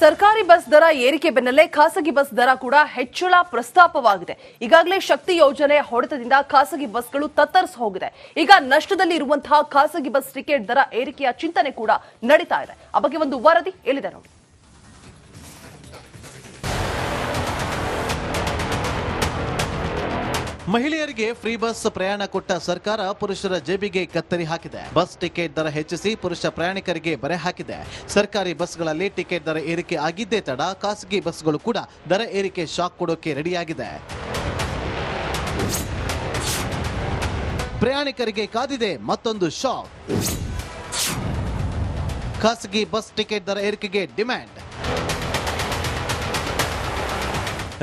ಸರ್ಕಾರಿ ಬಸ್ ದರ ಏರಿಕೆ ಬೆನ್ನಲ್ಲೇ ಖಾಸಗಿ ಬಸ್ ದರ ಕೂಡ ಹೆಚ್ಚಳ ಪ್ರಸ್ತಾಪವಾಗಿದೆ. ಈಗಾಗಲೇ ಶಕ್ತಿ ಯೋಜನೆ ಹೊಡೆತದಿಂದ ಖಾಸಗಿ ಬಸ್ಗಳು ತತ್ತರಿಸಿ ಹೋಗಿದೆ. ಈಗ ನಷ್ಟದಲ್ಲಿ ಇರುವಂತಹ ಖಾಸಗಿ ಬಸ್ ಟಿಕೆಟ್ ದರ ಏರಿಕೆಯ ಚಿಂತನೆ ಕೂಡ ನಡೀತಾ ಇದೆ. ಆ ಬಗ್ಗೆ ಒಂದು ವರದಿ ಎಲ್ಲಿದೆ ನೋಡಿ. ಮಹಿಳೆಯರಿಗೆ ಫ್ರೀ ಬಸ್ ಪ್ರಯಾಣ ಕೊಟ್ಟ ಸರ್ಕಾರ ಪುರುಷರ ಜೇಬಿಗೆ ಕತ್ತರಿ ಹಾಕಿದೆ. ಬಸ್ ಟಿಕೆಟ್ ದರ ಹೆಚ್ಚಿಸಿ ಪುರುಷ ಪ್ರಯಾಣಿಕರಿಗೆ ಬರೆ ಹಾಕಿದೆ. ಸರ್ಕಾರಿ ಬಸ್ಗಳಲ್ಲಿ ಟಿಕೆಟ್ ದರ ಏರಿಕೆ ಆಗಿದ್ದೇ ತಡ, ಖಾಸಗಿ ಬಸ್ಗಳು ಕೂಡ ದರ ಏರಿಕೆ ಶಾಕ್ ಕೊಡೋಕೆ ರೆಡಿಯಾಗಿದೆ. ಪ್ರಯಾಣಿಕರಿಗೆ ಕಾದಿದೆ ಮತ್ತೊಂದು ಶಾಕ್. ಖಾಸಗಿ ಬಸ್ ಟಿಕೆಟ್ ದರ ಏರಿಕೆಗೆ ಡಿಮ್ಯಾಂಡ್.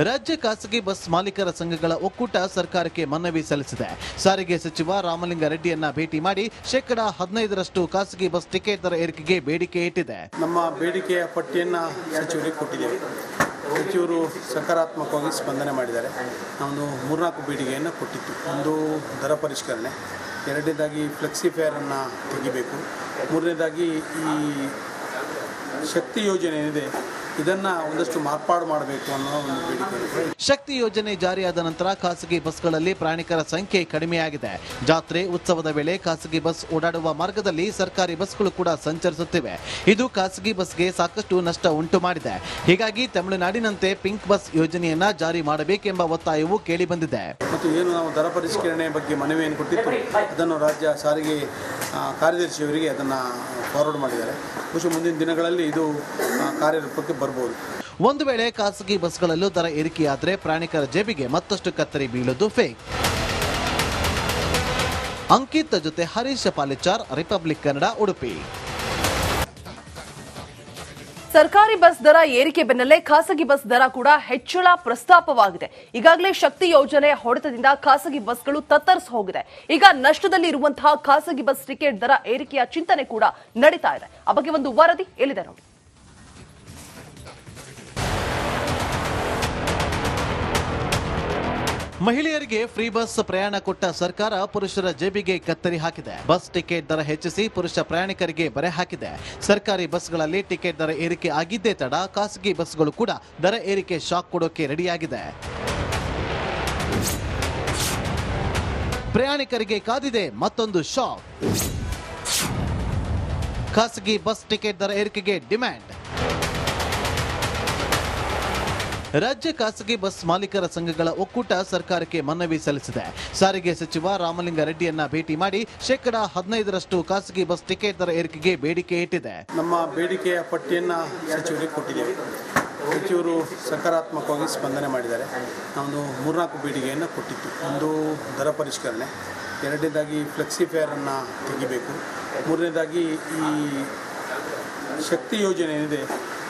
ರಾಜ್ಯ ಖಾಸಗಿ ಬಸ್ ಮಾಲೀಕರ ಸಂಘಗಳ ಒಕ್ಕೂಟ ಸರ್ಕಾರಕ್ಕೆ ಮನವಿ ಸಲ್ಲಿಸಿದೆ. ಸಾರಿಗೆ ಸಚಿವ ರಾಮಲಿಂಗ ರೆಡ್ಡಿಯನ್ನ ಭೇಟಿ ಮಾಡಿ ಶೇಕಡ ಹದಿನೈದರಷ್ಟು ಖಾಸಗಿ ಬಸ್ ಟಿಕೆಟ್ ದರ ಏರಿಕೆಗೆ ಬೇಡಿಕೆ ಇಟ್ಟಿದೆ. ನಮ್ಮ ಬೇಡಿಕೆಯ ಪಟ್ಟಿಯನ್ನು ಸಚಿವರಿಗೆ ಕೊಟ್ಟಿದ್ದೇವೆ. ಸಚಿವರು ಸಕಾರಾತ್ಮಕವಾಗಿ ಸ್ಪಂದನೆ ಮಾಡಿದ್ದಾರೆ. ನಾವೊಂದು ಮೂರ್ನಾಲ್ಕು ಬೇಡಿಕೆಯನ್ನು ಕೊಟ್ಟಿತ್ತು ಒಂದು ದರ ಪರಿಷ್ಕರಣೆ, ಎರಡನೇದಾಗಿ ಫ್ಲೆಕ್ಸಿ ಫೇರನ್ನು ತೆಗಿಬೇಕು, ಮೂರನೇದಾಗಿ ಈ ಶಕ್ತಿ ಯೋಜನೆ ಏನಿದೆ ಇದನ್ನು ಒಂದಷ್ಟು ಮಾರ್ಪಾಡು ಮಾಡಬೇಕು ಅನ್ನೋ ಒಂದು ಬೇಡಿಕೆ. ಶಕ್ತಿ ಯೋಜನೆ ಜಾರಿಯಾದ ನಂತರ ಖಾಸಗಿ ಬಸ್ಗಳಲ್ಲಿ ಪ್ರಯಾಣಿಕರ ಸಂಖ್ಯೆ ಕಡಿಮೆಯಾಗಿದೆ. ಜಾತ್ರೆ ಉತ್ಸವದ ವೇಳೆ ಖಾಸಗಿ ಬಸ್ ಓಡಾಡುವ ಮಾರ್ಗದಲ್ಲಿ ಸರ್ಕಾರಿ ಬಸ್ಗಳು ಕೂಡ ಸಂಚರಿಸುತ್ತಿವೆ. ಇದು ಖಾಸಗಿ ಬಸ್ಗೆ ಸಾಕಷ್ಟು ನಷ್ಟ ಉಂಟು ಮಾಡಿದೆ. ಹೀಗಾಗಿ ತಮಿಳುನಾಡಿನಂತೆ ಪಿಂಕ್ ಬಸ್ ಯೋಜನೆಯನ್ನ ಜಾರಿ ಮಾಡಬೇಕೆಂಬ ಒತ್ತಾಯವು ಕೇಳಿಬಂದಿದೆ ಮತ್ತು ಏನು ನಾವು ದರ ಪರಿಷ್ಕರಣೆ ಬಗ್ಗೆ ಮನವಿಯನ್ನು ಕೊಟ್ಟಿತ್ತು ಅದನ್ನು ರಾಜ್ಯ ಸಾರಿಗೆ ಕಾರ್ಯದರ್ಶಿಯವರಿಗೆ ಅದನ್ನು ಫಾರ್ವರ್ಡ್ ಮಾಡಿದ್ದಾರೆ. ಬಹುಶಃ ಮುಂದಿನ ದಿನಗಳಲ್ಲಿ ಇದು ಕಾರ್ಯರೂಪಕ್ಕೆ ಬರ್ಬೋದು. ಒಂದು ವೇಳೆ ಖಾಸಗಿ ಬಸ್ಗಳಲ್ಲೂ ದರ ಏರಿಕೆಯಾದರೆ ಪ್ರಯಾಣಿಕರ ಜೇಬಿಗೆ ಮತ್ತಷ್ಟು ಕತ್ತರಿ ಬೀಳೋದು ಫೇಕ್ ಅಂಕಿತ್ ಜೊತೆ ಹರೀಶ್ ಪಾಲಿಚಾರ್ ರಿಪಬ್ಲಿಕ್ ಕನ್ನಡ ಉಡುಪಿ. ಸರ್ಕಾರಿ ಬಸ್ ದರ ಏರಿಕೆ ಬೆನ್ನಲ್ಲೇ ಖಾಸಗಿ ಬಸ್ ದರ ಕೂಡ ಹೆಚ್ಚಳ ಪ್ರಸ್ತಾಪವಾಗಿದೆ. ಈಗಾಗಲೇ ಶಕ್ತಿ ಯೋಜನೆ ಹೊಡೆತದಿಂದ ಖಾಸಗಿ ಬಸ್ಗಳು ತತ್ತರಿಸಿ ಹೋಗಿದೆ. ಈಗ ನಷ್ಟದಲ್ಲಿ ಇರುವಂತಹ ಖಾಸಗಿ ಬಸ್ ಟಿಕೆಟ್ ದರ ಏರಿಕೆಯ ಚಿಂತನೆ ಕೂಡ ನಡೀತಾ ಇದೆ. ಆ ಬಗ್ಗೆ ಒಂದು ವರದಿ ಎಲ್ಲಿದೆ ನೋಡಿ. ಮಹಿಳೆಯರಿಗೆ ಫ್ರೀ ಬಸ್ ಪ್ರಯಾಣ ಕೊಟ್ಟ ಸರ್ಕಾರ ಪುರುಷರ ಜೇಬಿಗೆ ಕತ್ತರಿ ಹಾಕಿದೆ. ಬಸ್ ಟಿಕೆಟ್ ದರ ಹೆಚ್ಚಿಸಿ ಪುರುಷ ಪ್ರಯಾಣಿಕರಿಗೆ ಬರೆ ಹಾಕಿದೆ. ಸರ್ಕಾರಿ ಬಸ್ಗಳಲ್ಲಿ ಟಿಕೆಟ್ ದರ ಏರಿಕೆ ಆಗಿದ್ದೇ ತಡ, ಖಾಸಗಿ ಬಸ್ಗಳು ಕೂಡ ದರ ಏರಿಕೆ ಶಾಕ್ ಕೊಡೋಕೆ ರೆಡಿಯಾಗಿದೆ. ಪ್ರಯಾಣಿಕರಿಗೆ ಕಾದಿದೆ ಮತ್ತೊಂದು ಶಾಕ್. ಖಾಸಗಿ ಬಸ್ ಟಿಕೆಟ್ ದರ ಏರಿಕೆಗೆ ಡಿಮ್ಯಾಂಡ್. ರಾಜ್ಯ ಖಾಸಗಿ ಬಸ್ ಮಾಲೀಕರ ಸಂಘಗಳ ಒಕ್ಕೂಟ ಸರ್ಕಾರಕ್ಕೆ ಮನವಿ ಸಲ್ಲಿಸಿದೆ. ಸಾರಿಗೆ ಸಚಿವ ರಾಮಲಿಂಗಾರೆಡ್ಡಿಯನ್ನ ಭೇಟಿ ಮಾಡಿ ಶೇಕಡ ಹದಿನೈದರಷ್ಟು ಖಾಸಗಿ ಬಸ್ ಟಿಕೆಟ್ ದರ ಏರಿಕೆಗೆ ಬೇಡಿಕೆ ಇಟ್ಟಿದೆ. ನಮ್ಮ ಬೇಡಿಕೆಯ ಪಟ್ಟಿಯನ್ನು ಸಚಿವರಿಗೆ ಕೊಟ್ಟಿದ್ದೇವೆ. ಸಚಿವರು ಸಕಾರಾತ್ಮಕವಾಗಿ ಸ್ಪಂದನೆ ಮಾಡಿದ್ದಾರೆ. ನಾವೊಂದು ಮೂರ್ನಾಲ್ಕು ಬೇಡಿಕೆಯನ್ನು ಕೊಟ್ಟಿತ್ತು ಒಂದು ದರ ಪರಿಷ್ಕರಣೆ, ಎರಡನೇದಾಗಿ ಫ್ಲೆಕ್ಸಿ ಫೇರನ್ನು ತೆಗಿಬೇಕು, ಮೂರನೇದಾಗಿ ಈ ಶಕ್ತಿ ಯೋಜನೆ ಏನಿದೆ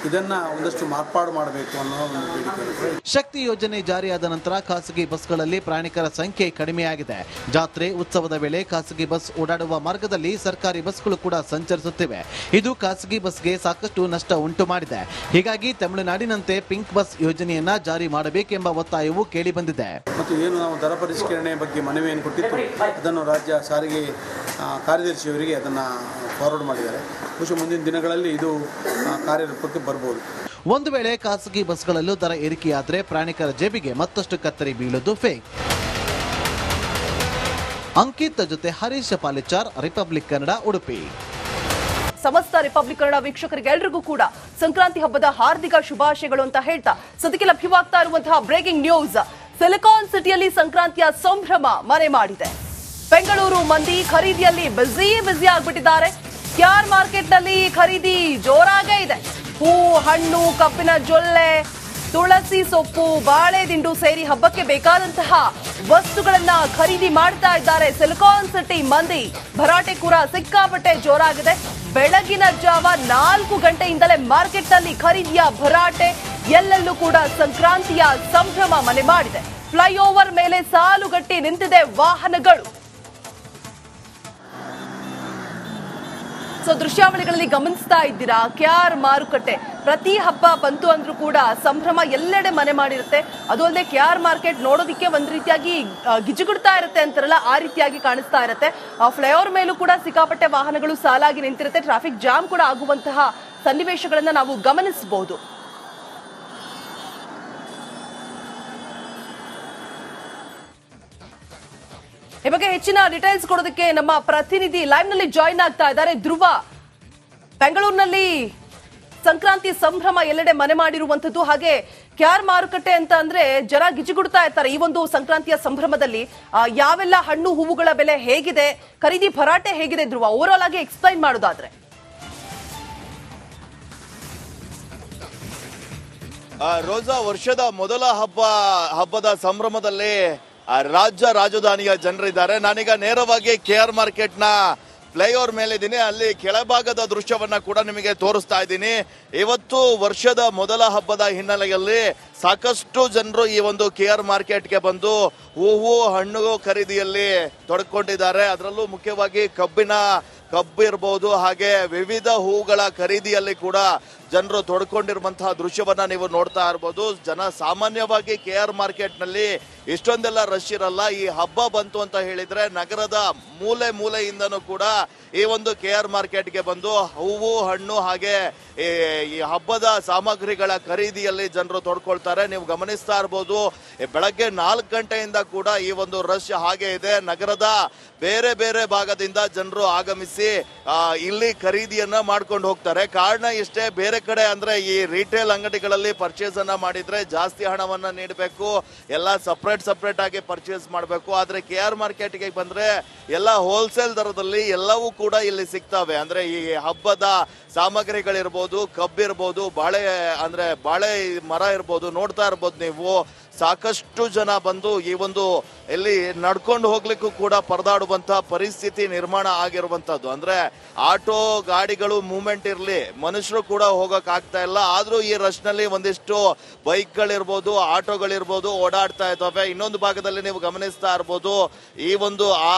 ಇದನ್ನು ಒಂದಷ್ಟು ಮಾರ್ಪಾಡು ಮಾಡಬೇಕು ಅನ್ನೋ ಒಂದು ಬೇಡಿಕೆ. ಶಕ್ತಿ ಯೋಜನೆ ಜಾರಿಯಾದ ನಂತರ ಖಾಸಗಿ ಬಸ್ಗಳಲ್ಲಿ ಪ್ರಯಾಣಿಕರ ಸಂಖ್ಯೆ ಕಡಿಮೆಯಾಗಿದೆ. ಜಾತ್ರೆ ಉತ್ಸವದ ವೇಳೆ ಖಾಸಗಿ ಬಸ್ ಓಡಾಡುವ ಮಾರ್ಗದಲ್ಲಿ ಸರ್ಕಾರಿ ಬಸ್ಗಳು ಕೂಡ ಸಂಚರಿಸುತ್ತಿವೆ. ಇದು ಖಾಸಗಿ ಬಸ್ಗೆ ಸಾಕಷ್ಟು ನಷ್ಟ ಉಂಟು ಮಾಡಿದೆ. ಹೀಗಾಗಿ ತಮಿಳುನಾಡಿನಂತೆ ಪಿಂಕ್ ಬಸ್ ಯೋಜನೆಯನ್ನ ಜಾರಿ ಮಾಡಬೇಕೆಂಬ ಒತ್ತಾಯವು ಕೇಳಿಬಂದಿದೆ. ಮತ್ತು ಏನು ನಾವು ದರ ಪರಿಷ್ಕರಣೆ ಬಗ್ಗೆ ಮನವಿಯನ್ನು ಕೊಟ್ಟಿತ್ತು ಅದನ್ನು ರಾಜ್ಯ ಸಾರಿಗೆ ಕಾರ್ಯದರ್ಶಿಯವರಿಗೆ ಅದನ್ನು ಫಾರ್ವರ್ಡ್ ಮಾಡಿದ್ದಾರೆ. ಬಹುಶಃ ಮುಂದಿನ ದಿನಗಳಲ್ಲಿ ಇದು ಕಾರ್ಯರೂಪಕ್ಕೆ ಬರ್ಬೋದು. ಒಂದು ವೇಳೆ ಖಾಸಗಿ ಬಸ್ಗಳಲ್ಲೂ ದರ ಏರಿಕೆಯಾದರೆ ಪ್ರಯಾಣಿಕರ ಜೇಬಿಗೆ ಮತ್ತಷ್ಟು ಕತ್ತರಿ ಬೀಳೋದು ಫೇಕ್ ಅಂಕಿತ್ ಜೊತೆ ಹರೀಶ್ ಪಾಲಿಚಾರ್ ರಿಪಬ್ಲಿಕ್ ಕನ್ನಡ ಉಡುಪಿ. ಸಮಸ್ತ ರಿಪಬ್ಲಿಕ್ ಕನ್ನಡ ವೀಕ್ಷಕರಿಗೆ ಎಲ್ರಿಗೂ ಕೂಡ ಸಂಕ್ರಾಂತಿ ಹಬ್ಬದ ಹಾರ್ದಿಕ ಶುಭಾಶಯಗಳು ಅಂತ ಹೇಳ್ತಾ ಸದ್ಯಕ್ಕೆ ಲಭ್ಯವಾಗ್ತಾ ಇರುವಂತಹ ಬ್ರೇಕಿಂಗ್ ನ್ಯೂಸ್ ಸಿಲಿಕಾನ್ ಸಿಟಿಯಲ್ಲಿ ಸಂಕ್ರಾಂತಿಯ ಸಂಭ್ರಮ ಮನೆ ಮಾಡಿದೆ ಬೆಂಗಳೂರು ಮಂದಿ ಖರೀದಿಯಲ್ಲಿ ಬ್ಯುಸಿ ಬ್ಯುಸಿ ಆಗ್ಬಿಟ್ಟಿದ್ದಾರೆ. ಕ್ಯಾರ್ ಮಾರ್ಕೆಟ್ನಲ್ಲಿ ಖರೀದಿ ಜೋರಾಗೇ ಇದೆ? ಹೂ, ಹಣ್ಣು, ಕಬ್ಬಿನ ಜೊಲ್ಲೆ, ತುಳಸಿ ಸೊಪ್ಪು ಬಾಳೆ ದಿಂಡು ಸೇರಿ ಹಬ್ಬಕ್ಕೆ ಬೇಕಾದಂತಹ ವಸ್ತುಗಳನ್ನ ಖರೀದಿ ಮಾಡ್ತಾ ಇದ್ದಾರೆ ಸಿಲಿಕಾನ್ ಸಿಟಿ ಮಂದಿ. ಭರಾಟೆ ಕೂಡ ಸಿಕ್ಕಾಪಟ್ಟೆ ಜೋರಾಗಿದೆ. ಬೆಳಗಿನ ಜಾವ ನಾಲ್ಕು ಗಂಟೆಯಿಂದಲೇ ಮಾರ್ಕೆಟ್ನಲ್ಲಿ ಖರೀದಿಯ ಭರಾಟೆ, ಎಲ್ಲೆಲ್ಲೂ ಕೂಡ ಸಂಕ್ರಾಂತಿಯ ಸಂಭ್ರಮ ಮನೆ ಮಾಡಿದೆ. ಫ್ಲೈಓವರ್ ಮೇಲೆ ಸಾಲುಗಟ್ಟಿ ನಿಂತಿದೆ ವಾಹನಗಳು. ಸೊ ದೃಶ್ಯಾವಳಿಗಳಲ್ಲಿ ಗಮನಿಸ್ತಾ ಇದ್ದೀರಾ? ಕೆಆರ್ ಮಾರುಕಟ್ಟೆ. ಪ್ರತಿ ಹಬ್ಬ ಬಂತು ಅಂದ್ರೂ ಕೂಡ ಸಂಭ್ರಮ ಎಲ್ಲೆಡೆ ಮನೆ ಮಾಡಿರುತ್ತೆ. ಅದು ಅಲ್ಲದೆ ಕ್ಯಾರ್ ಮಾರ್ಕೆಟ್ ನೋಡೋದಕ್ಕೆ ಒಂದ್ ರೀತಿಯಾಗಿ ಗಿಜುಗುಡ್ತಾ ಇರುತ್ತೆ ಅಂತಾರಲ್ಲ, ಆ ರೀತಿಯಾಗಿ ಕಾಣಿಸ್ತಾ ಇರುತ್ತೆ. ಫ್ಲೈಓವರ್ ಮೇಲೂ ಕೂಡ ಸಿಕ್ಕಾಪಟ್ಟೆ ವಾಹನಗಳು ಸಾಲಾಗಿ ನಿಂತಿರುತ್ತೆ. ಟ್ರಾಫಿಕ್ ಜಾಮ್ ಕೂಡ ಆಗುವಂತಹ ಸನ್ನಿವೇಶಗಳನ್ನ ನಾವು ಗಮನಿಸಬಹುದು ಈ ಬಗ್ಗೆ ಹೆಚ್ಚಿನ ಡೀಟೇಲ್ಸ್ ಕೊಡೋದಕ್ಕೆ ನಮ್ಮ ಪ್ರತಿನಿಧಿ ಲೈವ್ನಲ್ಲಿ ಜಾಯಿನ್ ಆಗ್ತಾ ಇದ್ದಾರೆ. ಧ್ರುವ, ಬೆಂಗಳೂರಿನಲ್ಲಿ ಸಂಕ್ರಾಂತಿ ಸಂಭ್ರಮ ಎಲ್ಲೆಡೆ ಮನೆ ಮಾಡಿರುವಂತದ್ದು ಹಾಗೆ ಕ್ಯಾರ್ ಮಾರುಕಟ್ಟೆ ಅಂತ ಅಂದ್ರೆ ಜನ ಗಿಜಿಗುಡ್ತಾ ಇರ್ತಾರೆ ಈ ಒಂದು ಸಂಕ್ರಾಂತಿಯ ಸಂಭ್ರಮದಲ್ಲಿ. ಯಾವೆಲ್ಲ ಹಣ್ಣು, ಹೂವುಗಳ ಬೆಲೆ ಹೇಗಿದೆ, ಖರೀದಿ ಭರಾಟೆ ಹೇಗಿದೆ ಧ್ರುವ? ಓವರ್ ಆಲ್ ಆಗಿ ಎಕ್ಸ್ಪ್ಲೈನ್ ಮಾಡೋದಾದ್ರೆ. ರೋಜಾ ವರ್ಷದ ಮೊದಲ ಹಬ್ಬ, ಹಬ್ಬದ ಸಂಭ್ರಮದಲ್ಲಿ ರಾಜ್ಯ ರಾಜಧಾನಿಯ ಜನರಿದ್ದಾರೆ. ನಾನೀಗ ನೇರವಾಗಿ ಕೆ ಆರ್ ಮಾರ್ಕೆಟ್ನ ಫ್ಲೈಓವರ್ ಮೇಲಿದ್ದೀನಿ. ಅಲ್ಲಿ ಕೆಳಭಾಗದ ದೃಶ್ಯವನ್ನ ಕೂಡ ನಿಮಗೆ ತೋರಿಸ್ತಾ ಇದ್ದೀನಿ. ಇವತ್ತು ವರ್ಷದ ಮೊದಲ ಹಬ್ಬದ ಹಿನ್ನೆಲೆಯಲ್ಲಿ ಸಾಕಷ್ಟು ಜನರು ಈ ಒಂದು ಕೆ ಆರ್ ಮಾರ್ಕೆಟ್ಗೆ ಬಂದು ಹೂವು, ಹಣ್ಣು ಖರೀದಿಯಲ್ಲಿ ತೊಡ್ಕೊಂಡಿದ್ದಾರೆ. ಅದರಲ್ಲೂ ಮುಖ್ಯವಾಗಿ ಕಬ್ಬಿನ, ಕಬ್ಬು ಇರಬಹುದು ಹಾಗೆ ವಿವಿಧ ಹೂಗಳ ಖರೀದಿಯಲ್ಲಿ ಕೂಡ ಜನರು ತೊಡ್ಕೊಂಡಿರುವಂತಹ ದೃಶ್ಯವನ್ನ ನೀವು ನೋಡ್ತಾ ಇರ್ಬೋದು. ಜನ ಸಾಮಾನ್ಯವಾಗಿ ಕೆ ಆರ್ ಮಾರ್ಕೆಟ್ನಲ್ಲಿ ಇಷ್ಟೊಂದೆಲ್ಲ ರಶ್ ಇರಲ್ಲ. ಈ ಹಬ್ಬ ಬಂತು ಅಂತ ಹೇಳಿದ್ರೆ ನಗರದ ಮೂಲೆ ಮೂಲೆಯಿಂದನೂ ಕೂಡ ಈ ಒಂದು ಕೆ ಆರ್ ಮಾರ್ಕೆಟ್ಗೆ ಬಂದು ಹೂವು, ಹಣ್ಣು ಹಾಗೆ ಈ ಈ ಹಬ್ಬದ ಸಾಮಗ್ರಿಗಳ ಖರೀದಿಯಲ್ಲಿ ಜನರು ತೊಡ್ಕೊಳ್ತಾರೆ. ನೀವು ಗಮನಿಸ್ತಾ ಇರ್ಬೋದು ಬೆಳಗ್ಗೆ ನಾಲ್ಕು ಗಂಟೆಯಿಂದ ಕೂಡ ಈ ಒಂದು ರಶ್ ಹಾಗೆ ಇದೆ. ನಗರದ ಬೇರೆ ಬೇರೆ ಭಾಗದಿಂದ ಜನರು ಆಗಮಿಸಿ ಇಲ್ಲಿ ಖರೀದಿಯನ್ನ ಮಾಡ್ಕೊಂಡು ಹೋಗ್ತಾರೆ. ಕಾರಣ ಇಷ್ಟೇ, ಬೇರೆ ಕಡೆ ಅಂದ್ರೆ ಈ ರಿಟೇಲ್ ಅಂಗಡಿಗಳಲ್ಲಿ ಪರ್ಚೇಸ್ ಅನ್ನ ಮಾಡಿದ್ರೆ ಜಾಸ್ತಿ ಹಣವನ್ನ ನೀಡಬೇಕು, ಎಲ್ಲ ಸಪ್ರೇಟ್ ಸಪ್ರೇಟ್ ಆಗಿ ಪರ್ಚೇಸ್ ಮಾಡಬೇಕು. ಆದ್ರೆ ಕೆ ಆರ್ ಮಾರ್ಕೆಟ್ಗೆ ಬಂದ್ರೆ ಎಲ್ಲ ಹೋಲ್ಸೇಲ್ ದರದಲ್ಲಿ ಎಲ್ಲವೂ ಕೂಡ ಇಲ್ಲಿ ಸಿಗ್ತವೆ. ಅಂದ್ರೆ ಈ ಹಬ್ಬದ ಸಾಮಗ್ರಿಗಳಿರ್ಬೋದು, ಕಬ್ಬಿರ್ಬೋದು, ಬಾಳೆ, ಅಂದ್ರೆ ಬಾಳೆ ಮರ ಇರ್ಬೋದು, ನೋಡ್ತಾ ಇರ್ಬೋದು ನೀವು. ಸಾಕಷ್ಟು ಜನ ಬಂದು ಈ ಒಂದು ಇಲ್ಲಿ ನಡ್ಕೊಂಡು ಹೋಗ್ಲಿಕ್ಕೂ ಕೂಡ ಪರದಾಡುವಂತಹ ಪರಿಸ್ಥಿತಿ ನಿರ್ಮಾಣ ಆಗಿರುವಂತದ್ದು ಅಂದ್ರೆ ಆಟೋ ಗಾಡಿಗಳು ಮೂವ್ಮೆಂಟ್ ಇರಲಿ, ಮನುಷ್ಯರು ಕೂಡ ಹೋಗಕ್ ಆಗ್ತಾ ಇಲ್ಲ. ಆದ್ರೂ ಈ ರಶ್ನಲ್ಲಿ ಒಂದಿಷ್ಟು ಬೈಕ್ಗಳಿರ್ಬೋದು, ಆಟೋಗಳಿರ್ಬೋದು ಓಡಾಡ್ತಾ ಇದ್ದಾವೆ. ಇನ್ನೊಂದು ಭಾಗದಲ್ಲಿ ನೀವು ಗಮನಿಸ್ತಾ ಇರ್ಬೋದು, ಈ ಒಂದು ಆ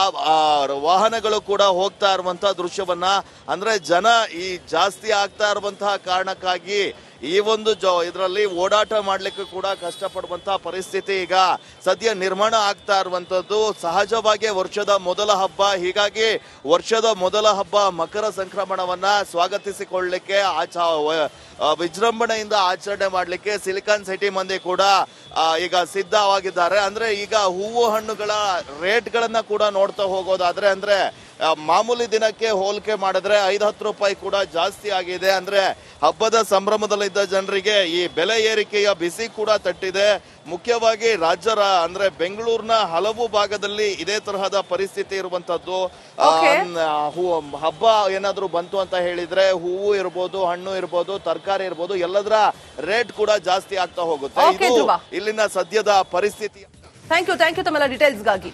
ವಾಹನಗಳು ಕೂಡ ಹೋಗ್ತಾ ಇರುವಂತ ದೃಶ್ಯವನ್ನ. ಅಂದ್ರೆ ಜನ ಈ ಜಾಸ್ತಿ ಆಗ್ತಾ ಇರುವಂತಹ ಕಾರಣಕ್ಕಾಗಿ ಈ ಒಂದು ಜ ಇದರಲ್ಲಿ ಓಡಾಟ ಮಾಡಲಿಕ್ಕೆ ಕೂಡ ಕಷ್ಟಪಡುವಂತಹ ಪರಿಸ್ಥಿತಿ ಈಗ ಸದ್ಯ ನಿರ್ಮಾಣ ಆಗ್ತಾ ಇರುವಂತದ್ದು. ಸಹಜವಾಗಿ ವರ್ಷದ ಮೊದಲ ಹಬ್ಬ, ಹೀಗಾಗಿ ವರ್ಷದ ಮೊದಲ ಹಬ್ಬ ಮಕರ ಸಂಕ್ರಮಣವನ್ನ ಸ್ವಾಗತಿಸಿಕೊಳ್ಳಲಿಕ್ಕೆ ಆಚ ವಿಜೃಂಭಣೆಯಿಂದ ಆಚರಣೆ ಮಾಡಲಿಕ್ಕೆ ಸಿಲಿಕಾನ್ ಸಿಟಿ ಮಂದಿ ಕೂಡ ಈಗ ಸಿದ್ಧವಾಗಿದ್ದಾರೆ. ಅಂದ್ರೆ ಈಗ ಹೂವು ಹಣ್ಣುಗಳ ರೇಟ್ಗಳನ್ನ ಕೂಡ ನೋಡ್ತಾ ಹೋಗೋದಾದ್ರೆ ಅಂದ್ರೆ ಮಾಮೂಲಿ ದಿನಕ್ಕೆ ಹೋಲಿಕೆ ಮಾಡಿದ್ರೆ ಐದು ಹತ್ತು ರೂಪಾಯಿ ಕೂಡ ಜಾಸ್ತಿ ಆಗಿದೆ. ಅಂದ್ರೆ ಹಬ್ಬದ ಸಂಭ್ರಮದಲ್ಲಿದ್ದ ಜನರಿಗೆ ಈ ಬೆಲೆ ಏರಿಕೆಯ ಬಿಸಿ ಕೂಡ ತಟ್ಟಿದೆ. ಮುಖ್ಯವಾಗಿ ರಾಜ್ಯರ ಅಂದ್ರೆ ಬೆಂಗಳೂರಿನ ಹಲವು ಭಾಗದಲ್ಲಿ ಇದೇ ತರಹದ ಪರಿಸ್ಥಿತಿ ಇರುವಂತದ್ದು. ಹಬ್ಬ ಏನಾದ್ರೂ ಬಂತು ಅಂತ ಹೇಳಿದ್ರೆ ಹೂವು ಇರ್ಬೋದು ಹಣ್ಣು ಇರ್ಬೋದು ತರಕಾರಿ ಇರ್ಬೋದು ಎಲ್ಲದರ ರೇಟ್ ಕೂಡ ಜಾಸ್ತಿ ಆಗ್ತಾ ಹೋಗುತ್ತೆ. ಇದು ಇಲ್ಲಿನ ಸದ್ಯದ ಪರಿಸ್ಥಿತಿ. ಥ್ಯಾಂಕ್ ಯು ಥ್ಯಾಂಕ್ ಯು ತಮ್ಮೆಲ್ಲ ಡೀಟೇಲ್ಸ್ಗಾಗಿ